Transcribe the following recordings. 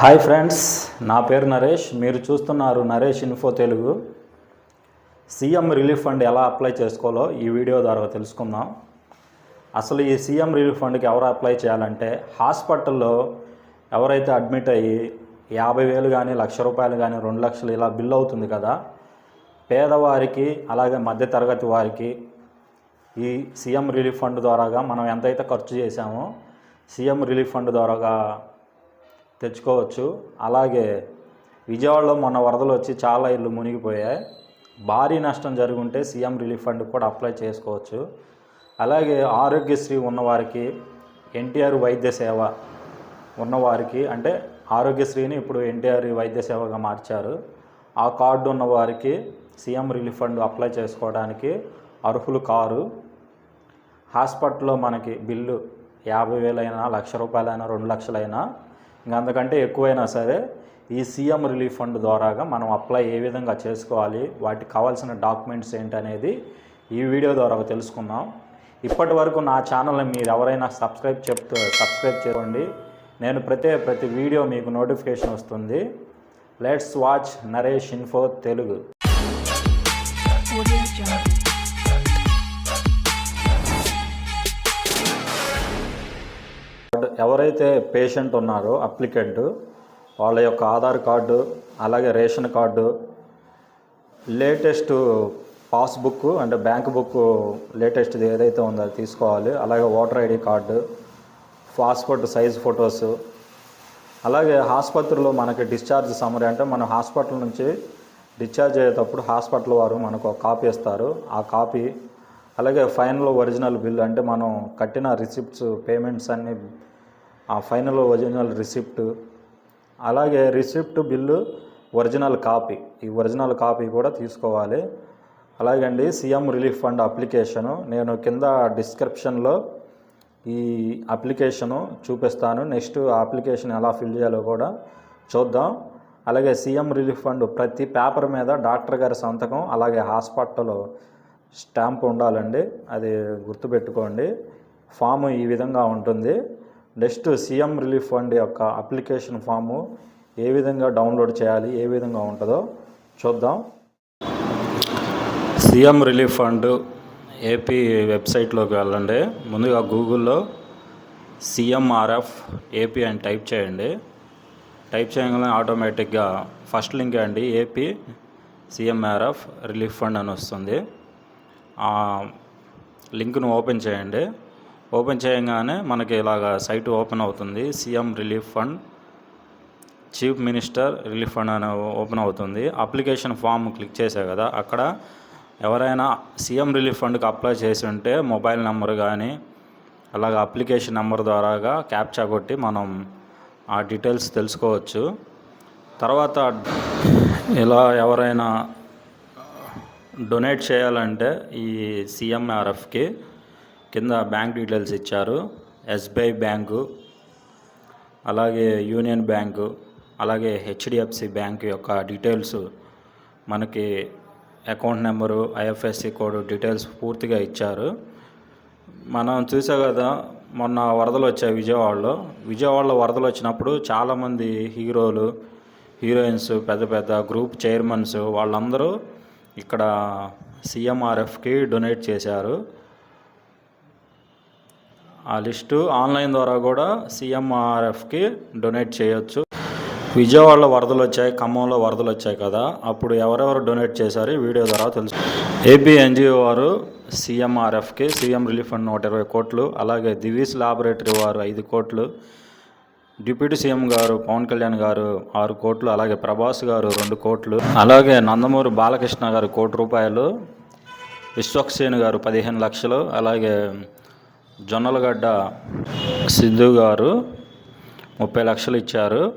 Hi friends నా పేరు నరేష్. మీరు చూస్తున్నారు Naresh info Telugu. CM relief fund ఎలా అప్లై చేసుకోవాలో ఈ వీడియో ద్వారా తెలుసుకుందాం. అసలు ఈ సీఎం రిలీఫ్ ఫండ్కి ఎవరు అప్లై చేయాలంటే హాస్పిటల్లో ఎవరైతే అడ్మిట్ అయ్యి యాభై వేలు కానీ లక్ష రూపాయలు కానీ రెండు లక్షలు ఇలా బిల్ అవుతుంది కదా పేదవారికి అలాగే మధ్యతరగతి వారికి ఈ సీఎం రిలీఫ్ ఫండ్ ద్వారాగా మనం ఎంతైతే ఖర్చు చేశామో సీఎం రిలీఫ్ ఫండ్ ద్వారాగా తెచ్చుకోవచ్చు. అలాగే విజయవాడలో మొన్న వరదలు వచ్చి చాలా ఇళ్ళు మునిగిపోయాయి. భారీ నష్టం జరుగుంటే సీఎం రిలీఫ్ ఫండ్ కూడా అప్లై చేసుకోవచ్చు. అలాగే ఆరోగ్యశ్రీ ఉన్నవారికి ఎన్టీఆర్ వైద్య సేవ ఉన్నవారికి అంటే ఆరోగ్యశ్రీని ఇప్పుడు ఎన్టీఆర్ వైద్య సేవగా మార్చారు. ఆ కార్డు ఉన్నవారికి సీఎం రిలీఫ్ ఫండ్ అప్లై చేసుకోవడానికి అర్హులు కారు. హాస్పిటల్లో మనకి బిల్లు యాభై వేలైనా లక్ష రూపాయలైనా రెండు లక్షలైనా ఇంకా అంతకంటే ఎక్కువైనా సరే ఈ సీఎం రిలీఫ్ ఫండ్ ద్వారాగా మనం అప్లై ఏ విధంగా చేసుకోవాలి వాటికి కావాల్సిన డాక్యుమెంట్స్ ఏంటనేది ఈ వీడియో ద్వారా తెలుసుకుందాం. ఇప్పటి వరకు నా ఛానల్ని మీరు ఎవరైనా సబ్స్క్రైబ్ చెప్తూ సబ్స్క్రైబ్ చేసుకోండి. నేను ప్రతి ప్రతి వీడియో మీకు నోటిఫికేషన్ వస్తుంది. Let's watch Naresh info Telugu. ఎవరైతే పేషెంట్ ఉన్నారో అప్లికెంట్ వాళ్ళ యొక్క ఆధార్ కార్డు అలాగే రేషన్ కార్డు లేటెస్ట్ పాస్బుక్ అంటే బ్యాంక్ బుక్ లేటెస్ట్ది ఏదైతే ఉందో అది తీసుకోవాలి. అలాగే voter ID card passport size photos అలాగే ఆసుపత్రిలో మనకి డిశ్చార్జ్ సమరీ అంటే మనం హాస్పిటల్ నుంచి డిశ్చార్జ్ అయ్యేటప్పుడు హాస్పిటల్ వారు మనకు ఒక కాపీ ఇస్తారు. ఆ కాపీ అలాగే ఫైనల్ ఒరిజినల్ బిల్ అంటే మనం కట్టిన రిసిప్ట్స్ పేమెంట్స్ అన్ని ఆ ఫైనల్ ఒరిజినల్ రిసిప్ట్ అలాగే రిసిప్ట్ బిల్లు ఒరిజినల్ కాపీ ఈ ఒరిజినల్ కాపీ కూడా తీసుకోవాలి. అలాగండి సీఎం రిలీఫ్ ఫండ్ అప్లికేషను నేను కింద డిస్క్రిప్షన్లో ఈ అప్లికేషను చూపిస్తాను. నెక్స్ట్ అప్లికేషన్ ఎలా ఫిల్ చేయాలో కూడా చూద్దాం. అలాగే సీఎం రిలీఫ్ ఫండ్ ప్రతి పేపర్ మీద డాక్టర్ గారి సంతకం అలాగే హాస్పిటల్ స్టాంప్ ఉండాలండి. అది గుర్తుపెట్టుకోండి. ఫామ్ ఈ విధంగా ఉంటుంది. నెక్స్ట్ సీఎం రిలీఫ్ ఫండ్ యొక్క అప్లికేషన్ ఫాము ఏ విధంగా డౌన్లోడ్ చేయాలి ఏ విధంగా ఉంటుందో చూద్దాం. సీఎం రిలీఫ్ ఫండ్ ఏపీ వెబ్సైట్లోకి వెళ్ళండి. ముందుగా గూగుల్లో సిఎంఆర్ఎఫ్ ఏపీ అని టైప్ చేయండి. టైప్ చేయగానే ఆటోమేటిక్గా ఫస్ట్ లింక్ అండి ఏపీ సిఎంఆర్ఎఫ్ రిలీఫ్ ఫండ్ అని వస్తుంది. ఆ లింక్ను ఓపెన్ చేయండి. ఓపెన్ చేయగానే మనకి ఇలాగ సైట్ ఓపెన్ అవుతుంది. CM relief fund chief minister relief fund అనే ఓపెన్ అవుతుంది. అప్లికేషన్ ఫామ్ క్లిక్ చేసే కదా అక్కడ ఎవరైనా సీఎం రిలీఫ్ ఫండ్కి అప్లై చేసి ఉంటే మొబైల్ నెంబర్ కానీ అలాగ అప్లికేషన్ నెంబర్ ద్వారాగా క్యాప్చా కొట్టి మనం ఆ డీటెయిల్స్ తెలుసుకోవచ్చు. తర్వాత ఇలా ఎవరైనా డొనేట్ చేయాలంటే ఈ సీఎంఆర్ఎఫ్కి కింద బ్యాంక్ డీటెయిల్స్ ఇచ్చారు. ఎస్బీఐ బ్యాంకు అలాగే యూనియన్ బ్యాంకు అలాగే హెచ్డిఎఫ్సి బ్యాంక్ యొక్క డీటెయిల్స్ మనకి account number IFSC code details పూర్తిగా ఇచ్చారు. మనం చూసా కదా మొన్న వరదలు వచ్చాయి విజయవాడలో. విజయవాడలో వరదలు వచ్చినప్పుడు చాలామంది హీరోలు హీరోయిన్స్ పెద్ద పెద్ద గ్రూప్ చైర్మన్స్ వాళ్ళందరూ ఇక్కడ సిఎంఆర్ఎఫ్కి డొనేట్ చేశారు. ఆ లిస్టు ఆన్లైన్ ద్వారా కూడా సీఎంఆర్ఎఫ్కి డొనేట్ చేయొచ్చు. విజయవాడలో వరదలు వచ్చాయి ఖమ్మంలో వరదలు వచ్చాయి కదా. అప్పుడు ఎవరెవరు డొనేట్ చేశారు వీడియో ద్వారా తెలుసు. ఏపీ ఎన్జిఓ వారు సీఎంఆర్ఎఫ్కి సీఎం రిలీఫ్ ఫండ్ నూట ఇరవై కోట్లు అలాగే దివీస్ లాబొరేటరీ వారు ఐదు కోట్లు డిప్యూటీ సీఎం గారు పవన్ కళ్యాణ్ గారు ఆరు కోట్లు అలాగే ప్రభాస్ గారు రెండు కోట్లు అలాగే నందమూరి బాలకృష్ణ గారు కోటి రూపాయలు విశ్వక్సేన్ గారు పదిహేను లక్షలు అలాగే జొన్నలగడ్డ సిద్ధు గారు ముప్పై లక్షలు ఇచ్చారు.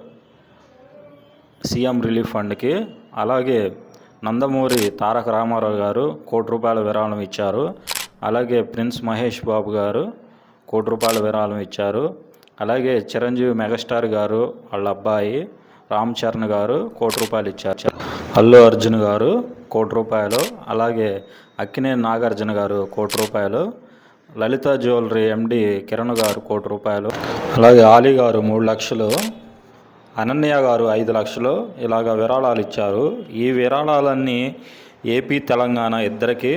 సీఎం రిలీఫ్ ఫండ్కి. అలాగే నందమూరి తారక రామారావు గారు కోటి రూపాయల విరాళం ఇచ్చారు. అలాగే ప్రిన్స్ మహేష్ బాబు గారు కోటి రూపాయల విరాళం ఇచ్చారు. అలాగే చిరంజీవి మెగాస్టార్ గారు వాళ్ళ అబ్బాయి రామ్ చరణ్ గారు కోటి రూపాయలు ఇచ్చారు. అల్లు అర్జున్ గారు కోటి రూపాయలు. అలాగే అక్కినే నాగార్జున గారు కోటి రూపాయలు. లలిత జ్యువెలరీ ఎండి కిరణ్ గారు కోటి రూపాయలు. అలాగే ఆలీ గారు మూడు లక్షలు. అనన్య గారు ఐదు లక్షలు. ఇలాగ విరాళాలు ఇచ్చారు. ఈ విరాళాలన్నీ ఏపీ తెలంగాణ ఇద్దరికి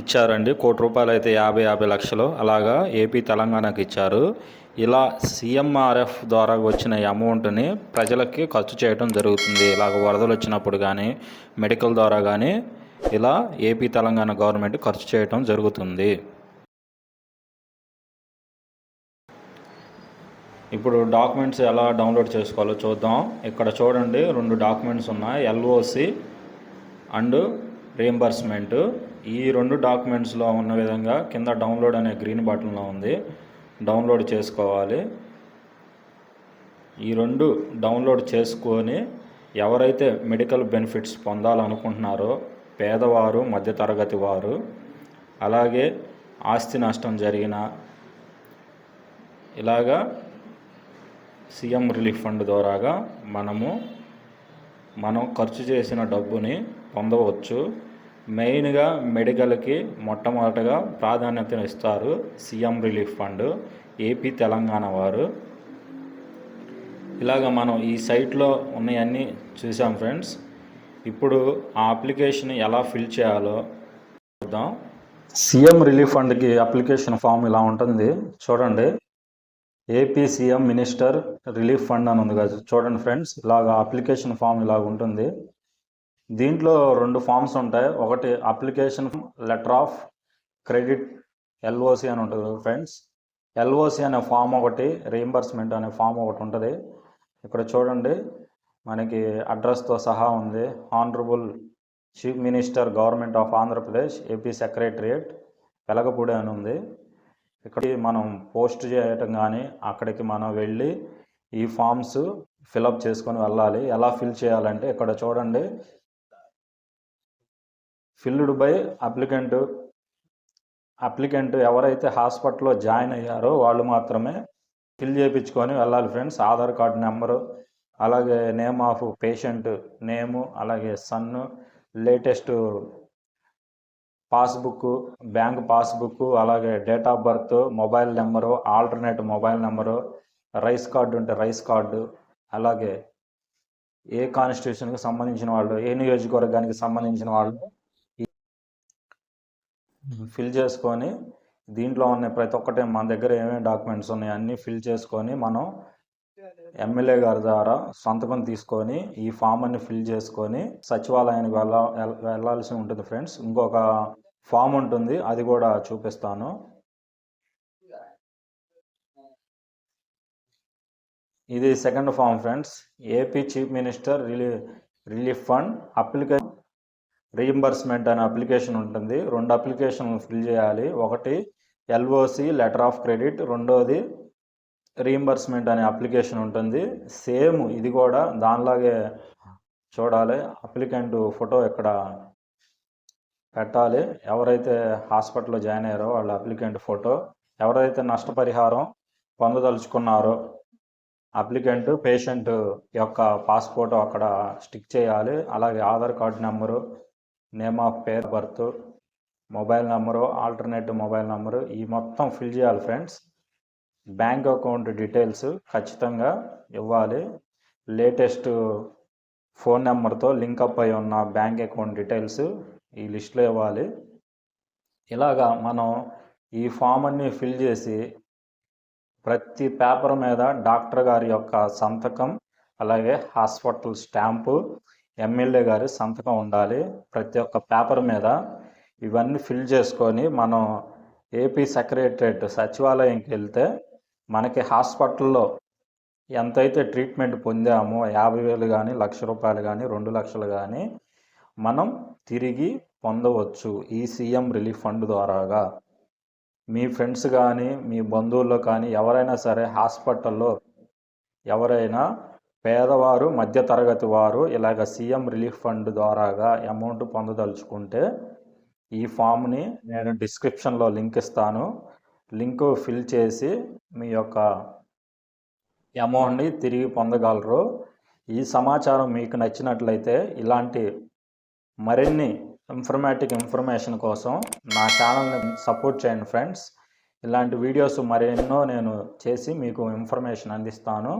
ఇచ్చారండి. కోటి రూపాయలు అయితే యాభై యాభై లక్షలు. అలాగా ఏపీ తెలంగాణకి ఇచ్చారు. ఇలా సీఎంఆర్ఎఫ్ ద్వారా వచ్చిన ఈ అమౌంట్ని ప్రజలకి ఖర్చు చేయడం జరుగుతుంది. ఇలాగ వరదలు వచ్చినప్పుడు కానీ మెడికల్ ద్వారా కానీ ఇలా ఏపీ తెలంగాణ గవర్నమెంట్ ఖర్చు చేయడం జరుగుతుంది. ఇప్పుడు డాక్యుమెంట్స్ ఎలా డౌన్లోడ్ చేసుకోవాలో చూద్దాం. ఇక్కడ చూడండి రెండు డాక్యుమెంట్స్ ఉన్నాయి. ఎల్ఓసి అండ్ రీఎంబర్స్మెంట్ ఈ రెండు డాక్యుమెంట్స్లో ఉన్న విధంగా కింద డౌన్లోడ్ అనే గ్రీన్ బటన్లో ఉంది. డౌన్లోడ్ చేసుకోవాలి. ఈ రెండు డౌన్లోడ్ చేసుకొని ఎవరైతే మెడికల్ బెనిఫిట్స్ పొందాలనుకుంటున్నారో పేదవారు మధ్యతరగతి వారు అలాగే ఆస్తి నష్టం జరిగిన ఇలాగా సీఎం రిలీఫ్ ఫండ్ ద్వారాగా మనము మనం ఖర్చు చేసిన డబ్బుని పొందవచ్చు. మెయిన్గా మెడికల్కి మొట్టమొదటగా ప్రాధాన్యతను ఇస్తారు CM relief fund AP Telangana వారు. ఇలాగ మనం ఈ సైట్లో ఉన్నాయన్నీ చూసాం ఫ్రెండ్స్. ఇప్పుడు ఆ అప్లికేషన్ ఎలా ఫిల్ చేయాలో చూద్దాం. సీఎం రిలీఫ్ ఫండ్కి అప్లికేషన్ ఫామ్ ఇలా ఉంటుంది. చూడండి. AP CM minister relief fund అని ఉంది కదా చూడండి ఫ్రెండ్స్ ఇలాగ అప్లికేషన్ ఫామ్ ఇలాగ ఉంటుంది. దీంట్లో రెండు ఫామ్స్ ఉంటాయి. ఒకటి application letter of credit LOC అని ఉంటుంది ఫ్రెండ్స్. ఎల్ఓసి అనే ఫామ్ ఒకటి రీఎంబర్స్మెంట్ అనే ఫామ్ ఒకటి ఉంటుంది. ఇక్కడ చూడండి మనకి అడ్రస్తో సహా ఉంది. Honourable chief minister government of Andhra Pradesh AP secretariat Velagapudi అని ఉంది. ఇక్కడ మనం పోస్ట్ చేయటం కానీ అక్కడికి మనం వెళ్ళి ఈ ఫామ్స్ ఫిలప్ చేసుకొని వెళ్ళాలి. ఎలా ఫిల్ చేయాలంటే ఇక్కడ చూడండి. Field by applicant. అప్లికెంట్ ఎవరైతే హాస్పిటల్లో జాయిన్ అయ్యారో వాళ్ళు మాత్రమే ఫిల్ చేయించుకొని వెళ్ళాలి ఫ్రెండ్స్. ఆధార్ కార్డు నెంబరు అలాగే నేమ్ ఆఫ్ పేషెంట్ నేము అలాగే son latest passbook bank passbook అలాగే date of birth mobile number alternate mobile number rice card ఉంటే రైస్ కార్డు అలాగే ఏ కాన్స్టిట్యూషన్కి సంబంధించిన వాళ్ళు ఏ నియోజకవర్గానికి సంబంధించిన వాళ్ళు ఫిల్ చేసుకొని దీంట్లో ఉన్న ప్రతి ఒక్కటి మన దగ్గర ఏమేమి డాక్యుమెంట్స్ ఉన్నాయి అన్నీ ఫిల్ చేసుకొని మనం ఎమ్మెల్యే గారి ద్వారా సంతకం తీసుకొని ఈ ఫామ్ అన్ని ఫిల్ చేసుకొని సచివాలయానికి వెళ్ళ వెళ్ళాల్సి ఉంటుంది ఫ్రెండ్స్. ఇంకొక ఫామ్ ఉంటుంది అది కూడా చూపిస్తాను. ఇది second form friends. AP chief minister రిలీ రిలీఫ్ ఫండ్ అప్లికేషన్ రీఎంబర్స్మెంట్ అనే అప్లికేషన్ ఉంటుంది. రెండు అప్లికేషన్ ఫిల్ చేయాలి. ఒకటి ఎల్ఓసి లెటర్ ఆఫ్ క్రెడిట్. రెండోది రీఎంబర్స్మెంట్ అనే అప్లికేషన్ ఉంటుంది. సేమ్ ఇది కూడా దానిలాగే చూడాలి. అప్లికెంట్ ఫోటో ఇక్కడ పెట్టాలి. ఎవరైతే హాస్పిటల్లో జాయిన్ అయ్యారో వాళ్ళ అప్లికెంట్ ఫోటో ఎవరైతే నష్టపరిహారం పొందదలుచుకున్నారో అప్లికెంట్ పేషెంట్ యొక్క పాస్పోర్ట్ అక్కడ స్టిక్ చేయాలి. అలాగే Aadhaar card number name of pair birth mobile number alternative mobile number ఈ మొత్తం ఫిల్ చేయాలి ఫ్రెండ్స్. బ్యాంక్ అకౌంట్ డీటెయిల్స్ ఖచ్చితంగా ఇవ్వాలి. లేటెస్ట్ ఫోన్ నెంబర్తో లింక్ అప్ అయి ఉన్న బ్యాంక్ అకౌంట్ డీటెయిల్స్ ఈ లిస్ట్లో ఇవ్వాలి. ఇలాగా మనం ఈ ఫామ్ అన్ని ఫిల్ చేసి ప్రతి పేపర్ మీద డాక్టర్ గారి యొక్క సంతకం అలాగే హాస్పిటల్ స్టాంపు ఎమ్మెల్యే గారి సంతకం ఉండాలి ప్రతి ఒక్క పేపర్ మీద. ఇవన్నీ ఫిల్ చేసుకొని మనం ఏపీ సెక్రటరేట్ సచివాలయంకి వెళ్తే మనకి హాస్పిటల్లో ఎంతైతే ట్రీట్మెంట్ పొందామో యాభై వేలు కానీ లక్ష రూపాయలు కానీ రెండు లక్షలు కానీ మనం తిరిగి పొందవచ్చు ఈ సీఎం రిలీఫ్ ఫండ్ ద్వారాగా. మీ ఫ్రెండ్స్ కానీ మీ బంధువుల్లో కానీ ఎవరైనా సరే హాస్పిటల్లో ఎవరైనా పేదవారు మధ్యతరగతి వారు ఇలాగ సీఎం రిలీఫ్ ఫండ్ ద్వారాగా అమౌంట్ పొందదలుచుకుంటే ఈ ఫామ్ని నేను డిస్క్రిప్షన్లో లింక్ ఇస్తాను. లింక్ ఫిల్ చేసి మీ యొక్క అమౌంట్ని తిరిగి పొందగలరు. ఈ సమాచారం మీకు నచ్చినట్లయితే ఇలాంటి మరిన్ని ఇన్ఫర్మేటివ్ ఇన్ఫర్మేషన్ కోసం నా ఛానల్ని సపోర్ట్ చేయండి ఫ్రెండ్స్ ఇలాంటి వీడియోస్ మరెన్నో నేను చేసి మీకు ఇన్ఫర్మేషన్ అందిస్తాను.